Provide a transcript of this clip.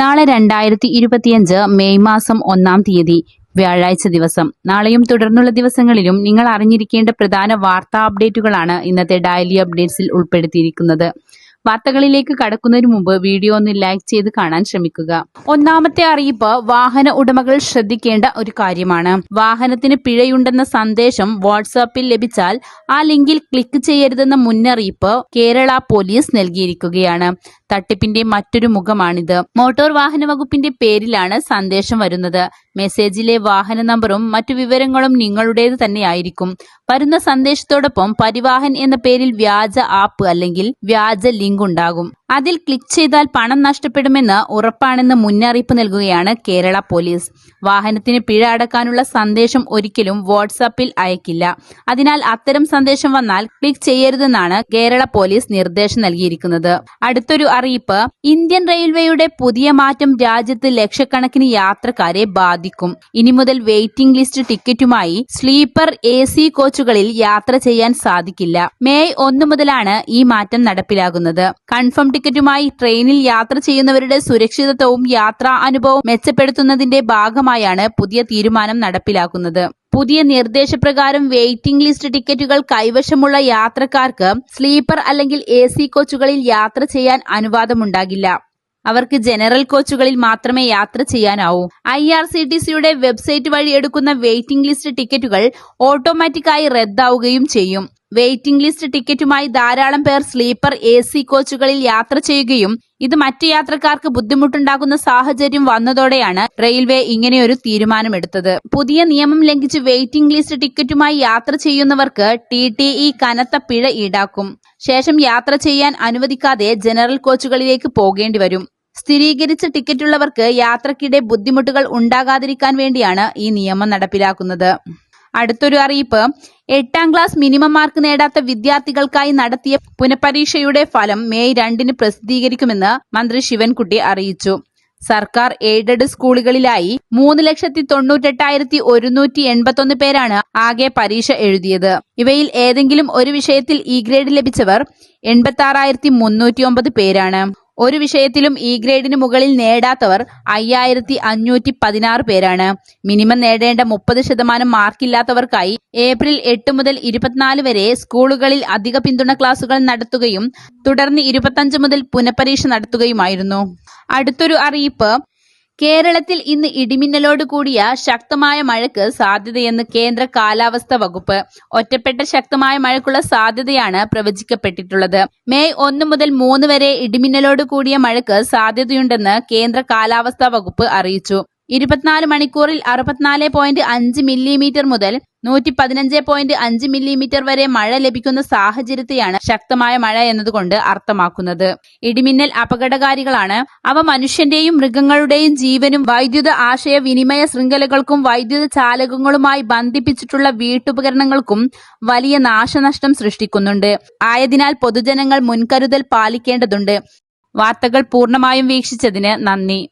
നാളെ രണ്ടായിരത്തി ഇരുപത്തിയഞ്ച് മെയ് മാസം ഒന്നാം തീയതി വ്യാഴാഴ്ച ദിവസം. നാളെയും തുടർന്നുള്ള ദിവസങ്ങളിലും നിങ്ങൾ അറിഞ്ഞിരിക്കേണ്ട പ്രധാന വാർത്താ അപ്ഡേറ്റുകളാണ് ഇന്നത്തെ ഡയലി അപ്ഡേറ്റ്സിൽ ഉൾപ്പെടുത്തിയിരിക്കുന്നത്. വാർത്തകളിലേക്ക് കടക്കുന്നതിന് മുമ്പ് വീഡിയോ ഒന്ന് ലൈക്ക് ചെയ്ത് കാണാൻ ശ്രമിക്കുക. ഒന്നാമത്തെ അറിയിപ്പ് വാഹന ഉടമകൾ ശ്രദ്ധിക്കേണ്ട ഒരു കാര്യമാണ്. വാഹനത്തിന് പിഴയുണ്ടെന്ന സന്ദേശം വാട്സാപ്പിൽ ലഭിച്ചാൽ ആ ലിങ്കിൽ ക്ലിക്ക് ചെയ്യരുതെന്ന മുന്നറിയിപ്പ് കേരള പോലീസ് നൽകിയിരിക്കുകയാണ്. തട്ടിപ്പിന്റെ മറ്റൊരു മുഖമാണിത്. മോട്ടോർ വാഹന വകുപ്പിന്റെ പേരിലാണ് സന്ദേശം വരുന്നത്. മെസ്സേജിലെ വാഹന നമ്പറും മറ്റു വിവരങ്ങളും നിങ്ങളുടേത് തന്നെയായിരിക്കും. വരുന്ന സന്ദേശത്തോടൊപ്പം പരിവാഹൻ എന്ന പേരിൽ വ്യാജ ആപ്പ് അല്ലെങ്കിൽ വ്യാജ ലിങ്ക് ഉണ്ടാകും. അതിൽ ക്ലിക്ക് ചെയ്താൽ പണം നഷ്ടപ്പെടുമെന്ന് ഉറപ്പാണെന്ന് മുന്നറിയിപ്പ് നൽകുകയാണ് കേരള പോലീസ്. വാഹനത്തിന് പിഴ അടക്കാനുള്ള സന്ദേശം ഒരിക്കലും വാട്സാപ്പിൽ അയക്കില്ല. അതിനാൽ അത്തരം സന്ദേശം വന്നാൽ ക്ലിക്ക് ചെയ്യരുതെന്നാണ് കേരള പോലീസ് നിർദ്ദേശം നൽകിയിരിക്കുന്നത്. അടുത്തൊരു അറിയിപ്പ് ഇന്ത്യൻ റെയിൽവേയുടെ പുതിയ മാറ്റം രാജ്യത്ത് ലക്ഷക്കണക്കിന് യാത്രക്കാരെ ബാധിക്കും. ഇനി മുതൽ വെയിറ്റിംഗ് ലിസ്റ്റ് ടിക്കറ്റുമായി സ്ലീപ്പർ എ സി കോച്ചുകളിൽ യാത്ര ചെയ്യാൻ സാധിക്കില്ല. മെയ് ഒന്ന് മുതലാണ് ഈ മാറ്റം നടപ്പിലാകുന്നത്. കൺഫേം ടിക്കറ്റുമായി ട്രെയിനിൽ യാത്ര ചെയ്യുന്നവരുടെ സുരക്ഷിതത്വവും യാത്രാ അനുഭവവും മെച്ചപ്പെടുത്തുന്നതിന്റെ ഭാഗമായാണ് പുതിയ തീരുമാനം നടപ്പിലാക്കുന്നത്. പുതിയ നിർദ്ദേശപ്രകാരം വെയിറ്റിംഗ് ലിസ്റ്റ് ടിക്കറ്റുകൾ കൈവശമുള്ള യാത്രക്കാർക്ക് സ്ലീപ്പർ അല്ലെങ്കിൽ എ സി കോച്ചുകളിൽ യാത്ര ചെയ്യാൻ അനുവാദമുണ്ടാകില്ല. അവർക്ക് ജനറൽ കോച്ചുകളിൽ മാത്രമേ യാത്ര ചെയ്യാനാവൂ. ഐ ആർ സി ടി സിയുടെ വെബ്സൈറ്റ് വഴി എടുക്കുന്ന വെയിറ്റിംഗ് ലിസ്റ്റ് ടിക്കറ്റുകൾ ഓട്ടോമാറ്റിക്കായി റദ്ദാവുകയും ചെയ്യും. വെയിറ്റിംഗ് ലിസ്റ്റ് ടിക്കറ്റുമായി ധാരാളം പേർ സ്ലീപ്പർ എ സി കോച്ചുകളിൽ യാത്ര ചെയ്യുകയും ഇത് മറ്റ് യാത്രക്കാർക്ക് ബുദ്ധിമുട്ടുണ്ടാകുന്ന സാഹചര്യം വന്നതോടെയാണ് റെയിൽവേ ഇങ്ങനെയൊരു തീരുമാനമെടുത്തത്. പുതിയ നിയമം ലംഘിച്ച് വെയിറ്റിംഗ് ലിസ്റ്റ് ടിക്കറ്റുമായി യാത്ര ചെയ്യുന്നവർക്ക് ടി ടി ഇ കനത്ത പിഴ ഈടാക്കും. ശേഷം യാത്ര ചെയ്യാൻ അനുവദിക്കാതെ ജനറൽ കോച്ചുകളിലേക്ക് പോകേണ്ടി വരും. സ്ഥിരീകരിച്ച ടിക്കറ്റുള്ളവർക്ക് യാത്രക്കിടെ ബുദ്ധിമുട്ടുകൾ ഉണ്ടാകാതിരിക്കാൻ വേണ്ടിയാണ് ഈ നിയമം നടപ്പിലാക്കുന്നത്. അടുത്തൊരു അറിയിപ്പ്. എട്ടാം ക്ലാസ് മിനിമം മാർക്ക് നേടാത്ത വിദ്യാർത്ഥികൾക്കായി നടത്തിയ പുനഃപരീക്ഷയുടെ ഫലം മെയ് രണ്ടിന് പ്രസിദ്ധീകരിക്കുമെന്ന് മന്ത്രി ശിവൻകുട്ടി അറിയിച്ചു. സർക്കാർ എയ്ഡഡ് സ്കൂളുകളിലായി മൂന്ന് ലക്ഷത്തി തൊണ്ണൂറ്റെട്ടായിരത്തി ഒരുന്നൂറ്റി എൺപത്തൊന്ന് പേരാണ് ആകെ പരീക്ഷ എഴുതിയത്. ഇവയിൽ ഏതെങ്കിലും ഒരു വിഷയത്തിൽ ഇ ഗ്രേഡ് ലഭിച്ചവർ എൺപത്തി ആറായിരത്തി മുന്നൂറ്റി ഒമ്പത് പേരാണ്. ഒരു വിഷയത്തിലും ഇ ഗ്രേഡിന് മുകളിൽ നേടാത്തവർ അയ്യായിരത്തി അഞ്ഞൂറ്റി പതിനാറ് പേരാണ്. മിനിമം നേടേണ്ട മുപ്പത് ശതമാനം മാർക്കില്ലാത്തവർക്കായി ഏപ്രിൽ എട്ട് മുതൽ ഇരുപത്തിനാല് വരെ സ്കൂളുകളിൽ അധിക പിന്തുണ ക്ലാസുകൾ നടത്തുകയും തുടർന്ന് ഇരുപത്തഞ്ച് മുതൽ പുനഃപരീക്ഷ നടത്തുകയുമായിരുന്നു. അടുത്തൊരു അറിയിപ്പ് കേരളത്തിൽ ഇന്ന് ഇടിമിന്നലോട് കൂടിയ ശക്തമായ മഴയ്ക്ക് സാധ്യതയെന്ന് കേന്ദ്ര കാലാവസ്ഥ വകുപ്പ്. ഒറ്റപ്പെട്ട ശക്തമായ മഴയ്ക്കുള്ള സാധ്യതയാണ് പ്രവചിക്കപ്പെട്ടിട്ടുള്ളത്. മെയ് ഒന്ന് മുതൽ മൂന്ന് വരെ ഇടിമിന്നലോട് കൂടിയ മഴയ്ക്ക് സാധ്യതയുണ്ടെന്ന് കേന്ദ്ര കാലാവസ്ഥാ വകുപ്പ് അറിയിച്ചു. ഇരുപത്തിനാല് മണിക്കൂറിൽ അറുപത്തിനാല് പോയിന്റ് അഞ്ച് മില്ലിമീറ്റർ മുതൽ നൂറ്റി പതിനഞ്ച് പോയിന്റ് അഞ്ച് മില്ലിമീറ്റർ വരെ മഴ ലഭിക്കുന്ന സാഹചര്യത്തെയാണ് ശക്തമായ മഴ എന്നതുകൊണ്ട് അർത്ഥമാക്കുന്നത്. ഇടിമിന്നൽ അപകടകാരികളാണ്. അവ മനുഷ്യന്റെയും മൃഗങ്ങളുടെയും ജീവനും വൈദ്യുത ആശയവിനിമയ ശൃംഖലകൾക്കും വൈദ്യുത ചാലകങ്ങളുമായി ബന്ധിപ്പിച്ചിട്ടുള്ള വീട്ടുപകരണങ്ങൾക്കും വലിയ നാശനഷ്ടം സൃഷ്ടിക്കുന്നുണ്ട്. ആയതിനാൽ പൊതുജനങ്ങൾ മുൻകരുതൽ പാലിക്കേണ്ടതുണ്ട്. വാർത്തകൾ പൂർണമായും വീക്ഷിച്ചതിന് നന്ദി.